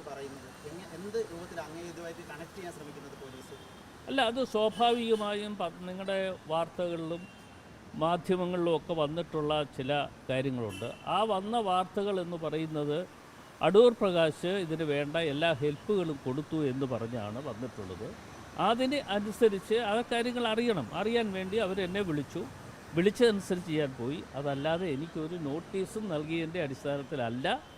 പറയുന്നത്? എന്ത് രൂപത്തിൽ അങ്ങേ ഇതുമായിട്ട് കണക്ട് ചെയ്യാൻ ശ്രമിക്കുന്നത് പോലീസ്? അല്ല അത് സ്വാഭാവികമായും നിങ്ങളുടെ വാർത്തകളിലും മാധ്യമങ്ങളിലും ഒക്കെ വന്നിട്ടുള്ള ചില കാര്യങ്ങളുണ്ട്. ആ വന്ന വാർത്തകൾ എന്ന് പറയുന്നത് അടൂർ പ്രകാശ് ഇതിന് വേണ്ട എല്ലാ ഹെൽപ്പുകളും കൊടുത്തു എന്ന് പറഞ്ഞാണ് വന്നിട്ടുള്ളത്. അതിന് അനുസരിച്ച് ആ കാര്യങ്ങൾ അറിയണം. അറിയാൻ വേണ്ടി അവരെന്നെ വിളിച്ചു. വിളിച്ചതനുസരിച്ച് ഞാൻ പോയി. അതല്ലാതെ എനിക്കൊരു നോട്ടീസും നൽകിയതിന്റെ അടിസ്ഥാനത്തിലല്ല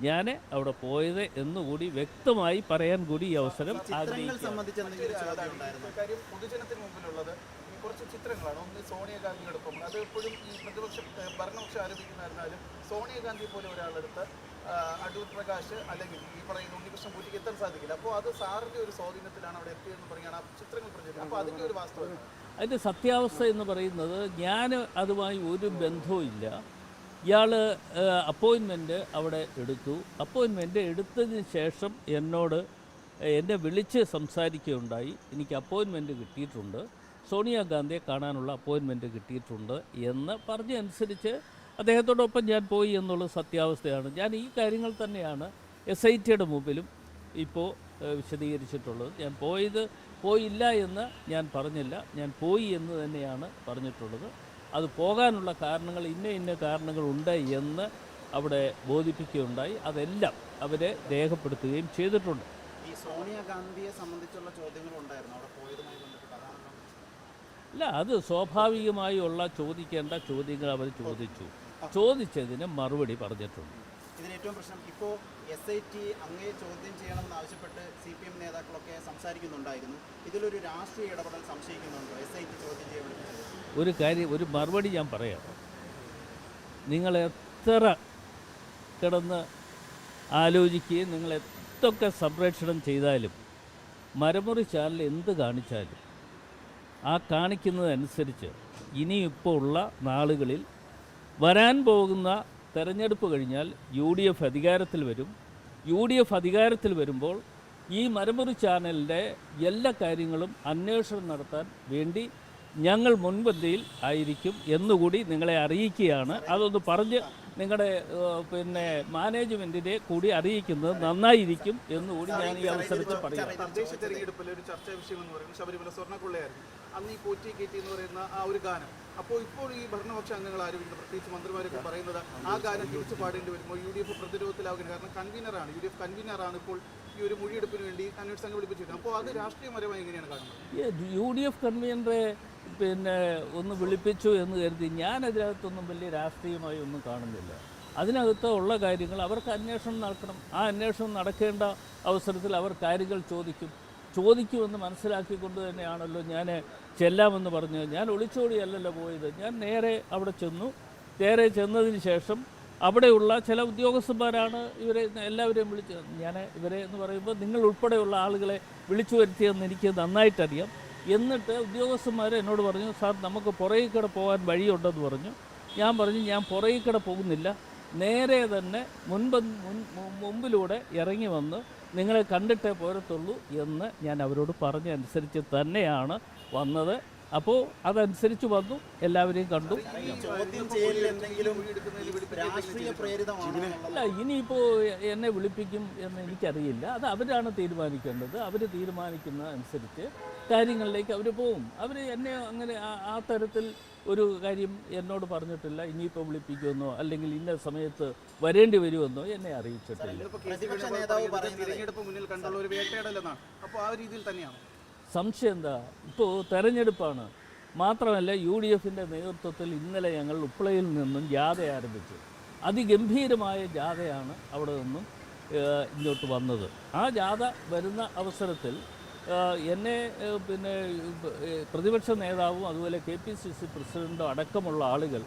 ഞാൻ അവിടെ പോയത് എന്നുകൂടി വ്യക്തമായി പറയാൻ കൂടി ഈ അവസരം കുറച്ച് ചിത്രങ്ങളാണ്. ഒന്ന് സോണിയാഗാന്ധിയോടൊപ്പം അത് എപ്പോഴും ഈ പ്രതിപക്ഷം ഏഹ് ഭരണപക്ഷം ആരോപിക്കുന്നതിനാലും സോണിയാഗാന്ധി പോലെ ഒരാളെടുത്ത് ആഹ് അടൂർ പ്രകാശ് അല്ലെങ്കിൽ ഈ പറയുന്ന ഉണ്ണികൃഷ്ണൻ പൂറ്റിക്ക് എത്താൻ സാധിക്കില്ല. അപ്പോൾ അത് ഒരു സ്വാധീനത്തിലാണ് അവിടെ പറയുകയാണ് ആ ചിത്രങ്ങൾ പ്രചരിക്കുന്നത് അപ്പോൾ അതിന്റെ ഒരു വാസ്തവം അതിന്റെ സത്യാവസ്ഥ എന്ന് പറയുന്നത് ഞാൻ അതുമായി ഒരു ബന്ധവും ഇല്ല ഇയാൾ അപ്പോയിൻമെന്റ് അവിടെ എടുത്തു. അപ്പോയിൻമെന്റ് എടുത്തതിന് ശേഷം എന്നോട് എന്നെ വിളിച്ച് സംസാരിക്കുകയുണ്ടായി. എനിക്ക് അപ്പോയിൻമെന്റ് കിട്ടിയിട്ടുണ്ട്. സോണിയാഗാന്ധിയെ കാണാനുള്ള അപ്പോയിൻമെന്റ് കിട്ടിയിട്ടുണ്ട് എന്ന് പറഞ്ഞനുസരിച്ച് അദ്ദേഹത്തോടൊപ്പം ഞാൻ പോയി എന്നുള്ള സത്യാവസ്ഥയാണ്. ഞാൻ ഈ കാര്യങ്ങൾ തന്നെയാണ് എസ് ഐ ടിയുടെ മുമ്പിലും ഇപ്പോൾ വിശദീകരിച്ചിട്ടുള്ളത്. ഞാൻ പോയത് പോയില്ല എന്ന് ഞാൻ പറഞ്ഞില്ല. ഞാൻ പോയി എന്ന് തന്നെയാണ് പറഞ്ഞിട്ടുള്ളത്. അത് പോകാനുള്ള കാരണങ്ങൾ ഇന്ന ഇന്ന കാരണങ്ങളുണ്ട് എന്ന് അവിടെ ബോധിപ്പിക്കുകയുണ്ടായി. അതെല്ലാം അവരെ രേഖപ്പെടുത്തുകയും ചെയ്തിട്ടുണ്ട്. ഈ സോണിയാഗാന്ധിയെ സംബന്ധിച്ചുള്ള ചോദ്യങ്ങളുണ്ടായിരുന്നു. അവിടെ പോയതുമായി ബന്ധപ്പെട്ട് അല്ല അത് സ്വാഭാവികമായി ഉള്ള ചോദിക്കേണ്ട ചോദ്യങ്ങൾ അവർ ചോദിച്ചു. ചോദിച്ചതിന് മറുപടി പറഞ്ഞിട്ടുണ്ട്. ഇതിന് ഏറ്റവും പ്രശ്നം ഇപ്പോൾ എസ് ഐ ടി അങ്ങേ ചോദ്യം ചെയ്യണമെന്ന് ആവശ്യപ്പെട്ട് സി പി എം നേതാക്കളൊക്കെ സംസാരിക്കുന്നുണ്ടായിരുന്നു. ഇതിലൊരു രാഷ്ട്രീയ ഇടപെടൽ സംശയിക്കുന്നുണ്ടോ എസ് ഐ ടി ചോദ്യം ചെയ്യപ്പെടുന്നത്? ഒരു കാര്യം ഒരു മറുപടി ഞാൻ പറയാം. നിങ്ങൾ എത്ര കിടന്ന് ആലോചിക്കുകയും നിങ്ങൾ എത്തൊക്കെ സംപ്രേഷണം ചെയ്താലും മരമുറി ചാനൽ എന്ത് കാണിച്ചാലും ആ കാണിക്കുന്നതനുസരിച്ച് ഇനിയിപ്പോൾ ഉള്ള നാളുകളിൽ വരാൻ പോകുന്ന തെരഞ്ഞെടുപ്പ് കഴിഞ്ഞാൽ യു ഡി എഫ് അധികാരത്തിൽ വരും. യു ഡി എഫ് അധികാരത്തിൽ വരുമ്പോൾ ഈ മരമുറി ചാനലിന്റെ എല്ലാ കാര്യങ്ങളും അന്വേഷണം നടത്താൻ വേണ്ടി ഞങ്ങൾ മുൻപന്തിയിൽ ആയിരിക്കും എന്നുകൂടി നിങ്ങളെ അറിയിക്കുകയാണ്. അതൊന്ന് പറഞ്ഞ് നിങ്ങളുടെ പിന്നെ മാനേജ്മെന്റിനെ കൂടി അറിയിക്കുന്നത് നന്നായിരിക്കും എന്നുകൂടി ഞാൻ ഈ അവസരത്തിൽ പറയാം അന്ന് ഈ പോറ്റി കയറ്റി എന്ന് പറയുന്ന ആ ഒരു ഗാനം. അപ്പോൾ ഇപ്പോൾ ഈ ഭരണപക്ഷ അംഗങ്ങൾ ആരോപിക്കുന്നത് പ്രത്യേകിച്ച് മന്ത്രിമാരൊക്കെ പറയുന്നത് ആ ഗാനം തിരിച്ചു പാടേണ്ടി വരുമ്പോൾ യു ഡി എഫ് പ്രതിരോധത്തിലാവുകയാണ്. കാരണം കൺവീനറാണ്. യു ഡി എഫ് കൺവീനറാണ് ഇപ്പോൾ ഈ ഒരു മൊഴിയെടുപ്പിന് വേണ്ടി അന്വേഷണ സംഘം വിളിപ്പിച്ചിരിക്കുന്നത് അപ്പോൾ അത് രാഷ്ട്രീയപരമായി എങ്ങനെയാണ് കാണുന്നത്? യു ഡി എഫ് കൺവീനറെ പിന്നെ ഒന്ന് വിളിപ്പിച്ചു എന്ന് കരുതി ഞാൻ അതിനകത്തൊന്നും വലിയ രാഷ്ട്രീയമായി ഒന്നും കാണുന്നില്ല. അതിനകത്ത് ഉള്ള കാര്യങ്ങൾ അവർക്ക് അന്വേഷണം നടക്കണം. ആ അന്വേഷണം നടക്കേണ്ട അവസരത്തിൽ അവർ കാര്യങ്ങൾ ചോദിക്കും. ചോദിക്കുമെന്ന് മനസ്സിലാക്കിക്കൊണ്ട് തന്നെയാണല്ലോ ഞാൻ ചെല്ലാമെന്ന് പറഞ്ഞു ഞാൻ ഒളിച്ചോടിയല്ലല്ലോ പോയത്. ഞാൻ നേരെ അവിടെ ചെന്നു. നേരെ ചെന്നതിന് ശേഷം അവിടെയുള്ള ചില ഉദ്യോഗസ്ഥന്മാരാണ് ഇവരെ എല്ലാവരെയും വിളിച്ച് ഞാൻ ഇവരെ എന്ന് പറയുമ്പോൾ നിങ്ങൾ ഉൾപ്പെടെയുള്ള ആളുകളെ വിളിച്ചു വരുത്തിയെന്ന് എനിക്ക് നന്നായിട്ടറിയാം. എന്നിട്ട് ഉദ്യോഗസ്ഥന്മാർ എന്നോട് പറഞ്ഞു സാർ നമുക്ക് പുറകിൽ കൂടെ പോകാൻ വഴിയുണ്ടെന്ന് പറഞ്ഞു. ഞാൻ പറഞ്ഞു ഞാൻ പുറകിൽ കൂടെ പോകുന്നില്ല. നേരെ തന്നെ മുൻപ് മുൻ മുമ്പിലൂടെ ഇറങ്ങി വന്ന് നിങ്ങളെ കണ്ടിട്ടേ പോരത്തുള്ളൂ എന്ന് ഞാൻ അവരോട് പറഞ്ഞ അനുസരിച്ച് തന്നെയാണ് വന്നത്. അപ്പോൾ അതനുസരിച്ച് വന്നു. എല്ലാവരെയും കണ്ടു. അല്ല ഇനിയിപ്പോൾ എന്നെ വിളിപ്പിക്കും എന്ന് എനിക്കറിയില്ല. അത് അവരാണ് തീരുമാനിക്കേണ്ടത്. അവർ തീരുമാനിക്കുന്ന അനുസരിച്ച് കാര്യങ്ങളിലേക്ക് അവർ പോകും അവർ എന്നെ അങ്ങനെ ആ തരത്തിൽ ഒരു കാര്യം എന്നോട് പറഞ്ഞിട്ടില്ല ഇനിയിപ്പോൾ വിളിപ്പിക്കുമെന്നോ അല്ലെങ്കിൽ ഇന്ന സമയത്ത് വരേണ്ടി വരുമെന്നോ എന്നെ അറിയിച്ചിട്ടില്ല. ഇന്നിപ്പോൾ കെ സി പ്രതിപക്ഷ നേതാവ് പറയുന്നത് പറയുന്നത് മുന്നിൽ കണ്ടുള്ള ഒരു വേട്ടയാടലെന്നാണ് അപ്പോൾ ആ രീതിയിൽ തന്നെയാണ്? സംശയം എന്താ? ഇപ്പോൾ തെരഞ്ഞെടുപ്പാണ്. മാത്രമല്ല യു ഡി എഫിന്റെ നേതൃത്വത്തിൽ ഇന്നലെ ഞങ്ങൾ ഉപ്പളയിൽ നിന്നും ജാഥ ആരംഭിച്ചു. അതിഗംഭീരമായ ജാഥയാണ് അവിടെ നിന്നും ഇങ്ങോട്ട് വന്നത്. ആ ജാഥ വരുന്ന അവസരത്തിൽ എന്നെ പിന്നെ പ്രതിപക്ഷ നേതാവും അതുപോലെ കെ പി സി സി പ്രസിഡന്റും അടക്കമുള്ള ആളുകൾ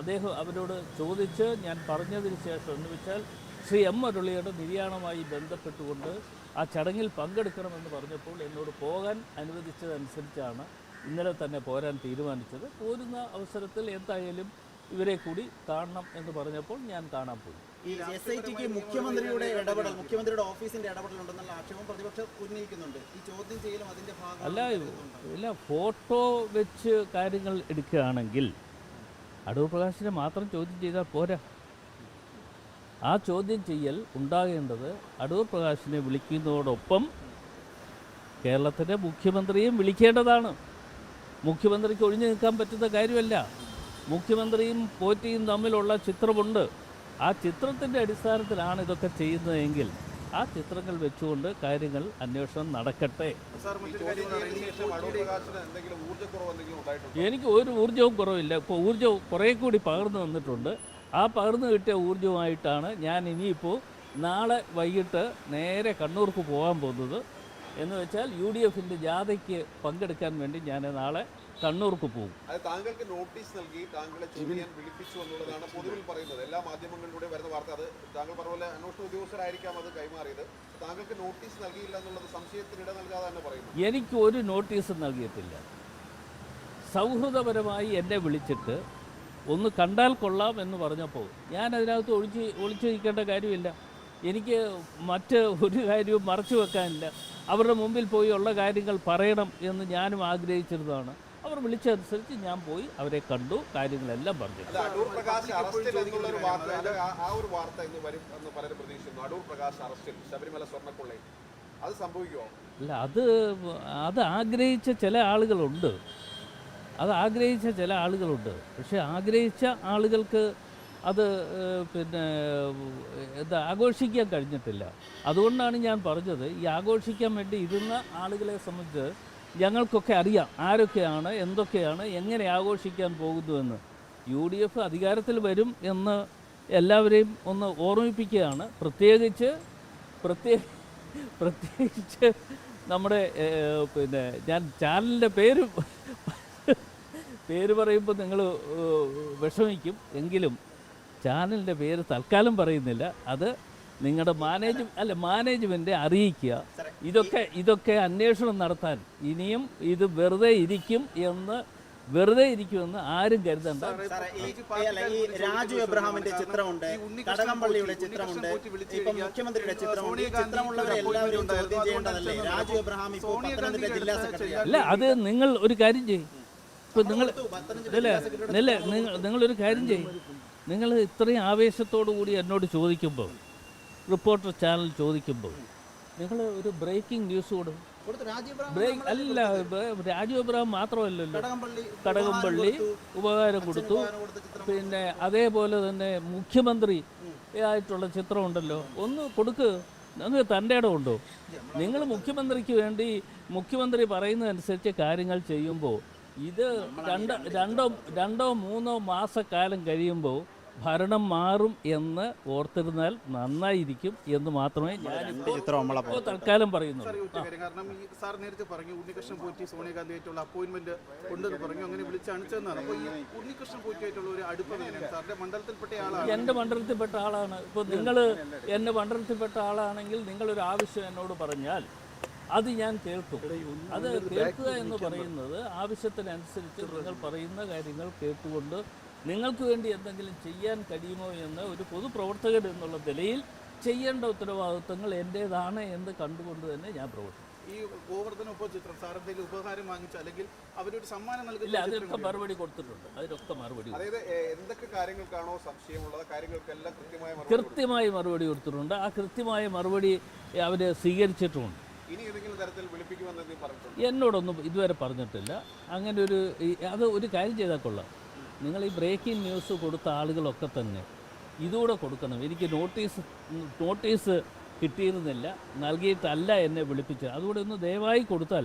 അദ്ദേഹം അവരോട് ചോദിച്ച് ഞാൻ പറഞ്ഞതിന് ശേഷം എന്ന് വെച്ചാൽ ശ്രീ എം മുരളിയുടെ നിര്യാണവുമായി ബന്ധപ്പെട്ടുകൊണ്ട് ആ ചടങ്ങിൽ പങ്കെടുക്കണമെന്ന് പറഞ്ഞപ്പോൾ എന്നോട് പോകാൻ അനുവദിച്ചതനുസരിച്ചാണ് ഇന്നലെ തന്നെ പോരാൻ തീരുമാനിച്ചത്. പോരുന്ന അവസരത്തിൽ എന്തായാലും ഇവരെ കൂടി കാണണം എന്ന് പറഞ്ഞപ്പോൾ ഞാൻ കാണാൻ പോയി. ഈ എസ് ഐ ടിക്ക് മുഖ്യമന്ത്രിയുടെ ഇടപെടൽ മുഖ്യമന്ത്രിയുടെ ഓഫീസിന്റെ ഇടപെടൽ ഉണ്ടെന്നുള്ള ആക്ഷേപം പ്രതിപക്ഷം ഉന്നയിക്കുന്നുണ്ട്. ഈ ചോദ്യം ചെയ്യലും അതിന്റെ അല്ല ഇല്ല ഫോട്ടോ വെച്ച് കാര്യങ്ങൾ എടുക്കുകയാണെങ്കിൽ അടൂർ പ്രകാശിനെ മാത്രം ചോദ്യം ചെയ്താൽ പോരാ. ആ ചോദ്യം ചെയ്യൽ ഉണ്ടാകേണ്ടത് അടൂർ പ്രകാശിനെ വിളിക്കുന്നതോടൊപ്പം കേരളത്തിന്റെ മുഖ്യമന്ത്രിയും വിളിക്കേണ്ടതാണ്. മുഖ്യമന്ത്രിക്ക് ഒഴിഞ്ഞു നിൽക്കാൻ പറ്റുന്ന കാര്യമല്ല. മുഖ്യമന്ത്രിയും പോറ്റിയും തമ്മിലുള്ള ചിത്രമുണ്ട്. ആ ചിത്രത്തിന്റെ അടിസ്ഥാനത്തിലാണ് ഇതൊക്കെ ചെയ്യുന്നതെങ്കിൽ ആ ചിത്രങ്ങൾ വെച്ചുകൊണ്ട് കാര്യങ്ങൾ അന്വേഷണം നടക്കട്ടെ. എനിക്ക് ഒരു ഊർജവും കുറവില്ല. ഇപ്പോൾ ഊർജം കുറേ കൂടി പകർന്നു വന്നിട്ടുണ്ട് ആ പകർന്നു കിട്ടിയ ഊർജവുമായിട്ടാണ് ഞാൻ ഇനിയിപ്പോൾ നാളെ വൈകിട്ട് നേരെ കണ്ണൂർക്ക് പോകാൻ പോകുന്നത്. എന്ന് വെച്ചാൽ യു ഡി എഫിന്റെ ജാഥയ്ക്ക് പങ്കെടുക്കാൻ വേണ്ടി ഞാൻ നാളെ കണ്ണൂർക്ക് പോകും. താങ്കൾക്ക് നോട്ടീസ് നൽകി താങ്കളെ ചോദ്യം വിളിപ്പിച്ചു എന്നുള്ളതാണ് പൊതുവിൽ പറയുന്നത്. എല്ലാ മാധ്യമങ്ങളിലൂടെ വരുന്ന വാർത്ത അത് താങ്കൾ പറഞ്ഞ പോലെ അന്വേഷണ ഉദ്യോഗസ്ഥരായിരിക്കാം അത് കൈമാറിയത്. താങ്കൾക്ക് നോട്ടീസ് നൽകിയില്ല എന്നുള്ളത് സംശയത്തിന് ഇട നൽകാതെ തന്നെ പറയുന്നു. എനിക്ക് ഒരു നോട്ടീസും നൽകിയിട്ടില്ല. സൗഹൃദപരമായി എന്നെ വിളിച്ചിട്ട് ഒന്ന് കണ്ടാൽ കൊള്ളാം എന്ന് പറഞ്ഞപ്പോൾ ഞാൻ അതിനകത്ത് ഒളിച്ച് ഒളിച്ചു നിൽക്കേണ്ട കാര്യമില്ല. എനിക്ക് മറ്റ് ഒരു കാര്യവും മറച്ചു വെക്കാനില്ല. അവരുടെ മുമ്പിൽ പോയി ഉള്ള കാര്യങ്ങൾ പറയണം എന്ന് ഞാനും ആഗ്രഹിച്ചിരുന്നതാണ്. അവർ വിളിച്ചതനുസരിച്ച് ഞാൻ പോയി അവരെ കണ്ടു കാര്യങ്ങളെല്ലാം പറഞ്ഞു. അത് അടൂർ പ്രകാശ് അറസ്റ്റിൽ എന്നുള്ള ഒരു വാർത്ത ആ- ഒരു വാർത്ത ഇന്ന് വരും എന്ന് പലരും പ്രതീക്ഷിക്കുന്നു. അടൂർ പ്രകാശ് അറസ്റ്റിൽ ശബരിമല സ്വർണക്കൊള്ളയിൽ. അത് സംഭവിക്കുമോ അല്ല അത് അത് ആഗ്രഹിച്ച ചില ആളുകളുണ്ട്. അത് ആഗ്രഹിച്ച ചില ആളുകളുണ്ട്. പക്ഷെ ആഗ്രഹിച്ച ആളുകൾക്ക് അത് പിന്നെ എന്താ ആഘോഷിക്കാൻ കഴിഞ്ഞിട്ടില്ല. അതുകൊണ്ടാണ് ഞാൻ പറഞ്ഞത് ഈ ആഘോഷിക്കാൻ വേണ്ടി ഇരുന്ന ആളുകളെ സംബന്ധിച്ച് ഞങ്ങൾക്കൊക്കെ അറിയാം ആരൊക്കെയാണ് എന്തൊക്കെയാണ് എങ്ങനെ ആഘോഷിക്കാൻ പോകുന്നുവെന്ന്. യു ഡി എഫ് അധികാരത്തിൽ വരും എന്ന് എല്ലാവരെയും ഒന്ന് ഓർമ്മിപ്പിക്കുകയാണ്. പ്രത്യേകിച്ച് പ്രത്യേക പ്രത്യേകിച്ച് നമ്മുടെ പിന്നെ ഞാൻ ചാനലിന്റെ പേര് പേര് പറയുമ്പോൾ നിങ്ങൾ വിഷമിക്കും. എങ്കിലും ചാനലിന്റെ പേര് തൽക്കാലം പറയുന്നില്ല. അത് നിങ്ങളുടെ മാനേജ് അല്ല മാനേജ്മെന്റ് അറിയിക്കുക. ഇതൊക്കെ ഇതൊക്കെ അന്വേഷണം നടത്താൻ ഇനിയും ഇത് വെറുതെ ഇരിക്കും എന്ന് വെറുതെ ഇരിക്കുമെന്ന് ആരും കരുതണ്ട. രാജു എബ്രഹാമിന്റെ ചിത്രമുണ്ട് കടകംപള്ളിയുടെ ചിത്രമുണ്ട്. ഇപ്പം മുഖ്യമന്ത്രിയുടെ ചിത്രമുണ്ട്. ഈ ചിത്രമുള്ളവരെ എല്ലാവരും ചോദ്യം ചെയ്യേണ്ടതല്ലേ? രാജു എബ്രഹാം ഇപ്പോൾ സോണിയാഗാന്ധിയുടെ പത്തനംതിട്ട ജില്ലാ സെക്രട്ടറി അല്ല അത് നിങ്ങൾ ഒരു കാര്യം ചെയ്യും. ഇപ്പം നിങ്ങൾ നിങ്ങൾ നിങ്ങളൊരു കാര്യം ചെയ്യും. നിങ്ങൾ ഇത്രയും ആവേശത്തോടു കൂടി എന്നോട് ചോദിക്കുമ്പോൾ റിപ്പോർട്ടർ ചാനൽ ചോദിക്കുമ്പോൾ നിങ്ങൾ ഒരു ബ്രേക്കിംഗ് ന്യൂസ് കൊടുക്കും ബ്രേക്ക് അല്ല രാജീവ് രാജു അബ്രഹാം മാത്രമല്ലല്ലോ. കടകംപള്ളി ഉപകാരം കൊടുത്തു പിന്നെ അതേപോലെ തന്നെ മുഖ്യമന്ത്രി ആയിട്ടുള്ള ചിത്രമുണ്ടല്ലോ. ഒന്ന് കൊടുക്ക്. നിങ്ങൾക്ക് തന്റെ ഉണ്ടോ നിങ്ങൾ മുഖ്യമന്ത്രിക്ക് വേണ്ടി മുഖ്യമന്ത്രി പറയുന്നതനുസരിച്ച് കാര്യങ്ങൾ ചെയ്യുമ്പോൾ ഇത് രണ്ട് രണ്ടോ രണ്ടോ മൂന്നോ മാസക്കാലം കഴിയുമ്പോൾ ഭരണം മാറും എന്ന് ഓർത്തിരുന്നാൽ നന്നായിരിക്കും എന്ന് മാത്രമേ ഞാൻ ചിത്രം നമ്മളെ ഇപ്പോൾ തൽക്കാലം പറയുന്നു കാരണം ഈ സാർ നേരത്തെ പറഞ്ഞു ഉണ്ണികൃഷ്ണൻ പോറ്റി സോണിയാഗാന്ധിയായിട്ടുള്ള അപ്പോയിന്റ്മെന്റ് ഉണ്ടെന്ന് പറഞ്ഞു അങ്ങനെ വിളിച്ചണിച്ചെന്നാണ് അപ്പോൾ ഈ ഉണ്ണികൃഷ്ണൻ പോറ്റിയായിട്ടുള്ള ഒരു അടുപ്പം സാറിന്റെ മണ്ഡലത്തിൽപ്പെട്ട ആളാണ്. എന്റെ മണ്ഡലത്തിൽപ്പെട്ട ആളാണ്. ഇപ്പോൾ നിങ്ങൾ എന്റെ മണ്ഡലത്തിൽപ്പെട്ട ആളാണെങ്കിൽ നിങ്ങളൊരു ആവശ്യം എന്നോട് പറഞ്ഞാൽ അത് ഞാൻ കേൾക്കും. അത് കേൾക്കുക എന്ന് പറയുന്നത് ആവശ്യത്തിനനുസരിച്ച് നിങ്ങൾ പറയുന്ന കാര്യങ്ങൾ കേട്ടുകൊണ്ട് നിങ്ങൾക്ക് വേണ്ടി എന്തെങ്കിലും ചെയ്യാൻ കഴിയുമോ എന്ന് ഒരു പൊതുപ്രവർത്തകൻ എന്നുള്ള നിലയിൽ ചെയ്യേണ്ട ഉത്തരവാദിത്വങ്ങൾ എന്റേതാണ് എന്ന് കണ്ടുകൊണ്ട് തന്നെ ഞാൻ പ്രവർത്തിക്കും. ഈ ഗോവർദ്ധന ഉപചിത്രം സാർ എന്തെങ്കിലും ഉപഹാരം വാങ്ങിച്ചു അല്ലെങ്കിൽ അവരൊരു സമ്മാനം നൽകുന്ന അതിനൊക്കെ മറുപടി കൊടുത്തിട്ടുണ്ട്. അതിനൊക്കെ മറുപടി അതായത് എന്തൊക്കെ കാര്യങ്ങൾക്കാണോ സംശയമുള്ളത്? കാര്യങ്ങൾക്കെല്ലാം കൃത്യമായ മറുപടി കൃത്യമായി മറുപടി കൊടുത്തിട്ടുണ്ട്. ആ കൃത്യമായ മറുപടി അവർ സ്വീകരിച്ചിട്ടുമുണ്ട് ഇനി ഏതെങ്കിലും തരത്തിൽ വിളിപ്പിക്കുമെന്ന് എന്നോടൊന്നും ഇതുവരെ പറഞ്ഞിട്ടില്ല. അങ്ങനെ ഒരു അത് ഒരു കാര്യം ചെയ്താൽ കൊള്ളാം. നിങ്ങൾ ഈ ബ്രേക്കിംഗ് ന്യൂസ് കൊടുത്ത ആളുകളൊക്കെ തന്നെ ഇതുകൂടെ കൊടുക്കണം. എനിക്ക് നോട്ടീസ് നോട്ടീസ് കിട്ടിയിരുന്നില്ല. നൽകിയിട്ടല്ല എന്നെ വിളിപ്പിച്ചത്. അതുകൂടെ ഒന്ന് ദയവായി കൊടുത്താൽ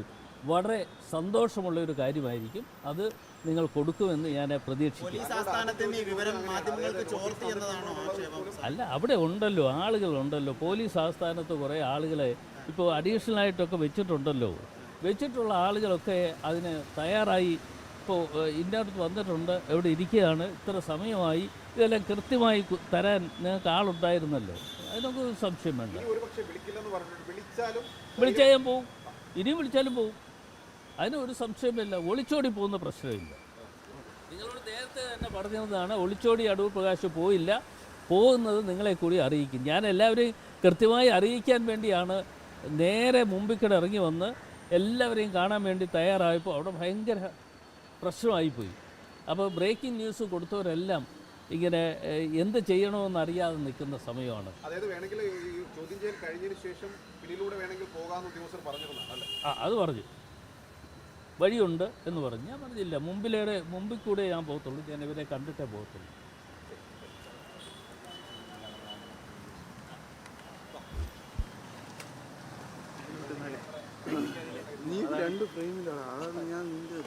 വളരെ സന്തോഷമുള്ള ഒരു കാര്യമായിരിക്കും. അത് നിങ്ങൾ കൊടുക്കുമെന്ന് ഞാൻ പ്രതീക്ഷിക്കുന്നു. അല്ല അവിടെ ഉണ്ടല്ലോ ആളുകൾ ഉണ്ടല്ലോ പോലീസ് ആസ്ഥാനത്ത് കുറേ ആളുകളെ ഇപ്പോൾ അഡീഷണൽ ആയിട്ടൊക്കെ വെച്ചിട്ടുണ്ടല്ലോ. വെച്ചിട്ടുള്ള ആളുകളൊക്കെ അതിന് തയ്യാറായി ഇപ്പോൾ ഇതിന്റെ അടുത്ത് വന്നിട്ടുണ്ട് എവിടെ ഇരിക്കുകയാണ് ഇത്ര സമയമായി ഇതെല്ലാം കൃത്യമായി തരാൻ നിങ്ങൾക്ക് ആളുണ്ടായിരുന്നല്ലോ. അതിനൊക്കെ ഒരു സംശയം വേണ്ട. വിളിച്ചാൽ ഞാൻ പോവും. ഇനിയും വിളിച്ചാലും പോവും. അതിന് ഒരു സംശയമില്ല. ഒളിച്ചോടി പോകുന്ന പ്രശ്നമില്ല. നിങ്ങളോട് നേരത്തെ തന്നെ പറഞ്ഞതാണ് ഒളിച്ചോടി അടൂർ പ്രകാശ് പോയില്ല. പോകുന്നത് നിങ്ങളെ കൂടി അറിയിക്കും. ഞാൻ എല്ലാവരെയും കൃത്യമായി അറിയിക്കാൻ വേണ്ടിയാണ് നേരെ മുമ്പിക്കിടെ ഇറങ്ങി വന്ന് എല്ലാവരെയും കാണാൻ വേണ്ടി തയ്യാറായപ്പോൾ അവിടെ ഭയങ്കര പ്രശ്നമായിപ്പോയി. അപ്പോൾ ബ്രേക്കിംഗ് ന്യൂസ് കൊടുത്തവരെല്ലാം ഇങ്ങനെ എന്ത് ചെയ്യണമെന്ന് അറിയാതെ നിൽക്കുന്ന സമയമാണ്. അതായത് വേണമെങ്കിൽ ചോദ്യം ചെയ്യൽ കഴിഞ്ഞതിന് ശേഷം പിന്നിലൂടെ വേണമെങ്കിൽ പോകാമെന്ന് ഉദ്യോഗസ്ഥർ പറഞ്ഞിരുന്നു അല്ലേ? ആ അത് പറഞ്ഞു. വഴിയുണ്ട് എന്ന് പറഞ്ഞു. ഞാൻ പറഞ്ഞില്ല. മുമ്പിലേടെ മുമ്പിൽ കൂടെ ഞാൻ പോകത്തുള്ളൂ. ഞാൻ ഇവരെ കണ്ടിട്ടേ പോകത്തുള്ളൂ. രണ്ട് ഫ്രെയിമിലാണ് അതാണ് ഞാൻ നിന്റെ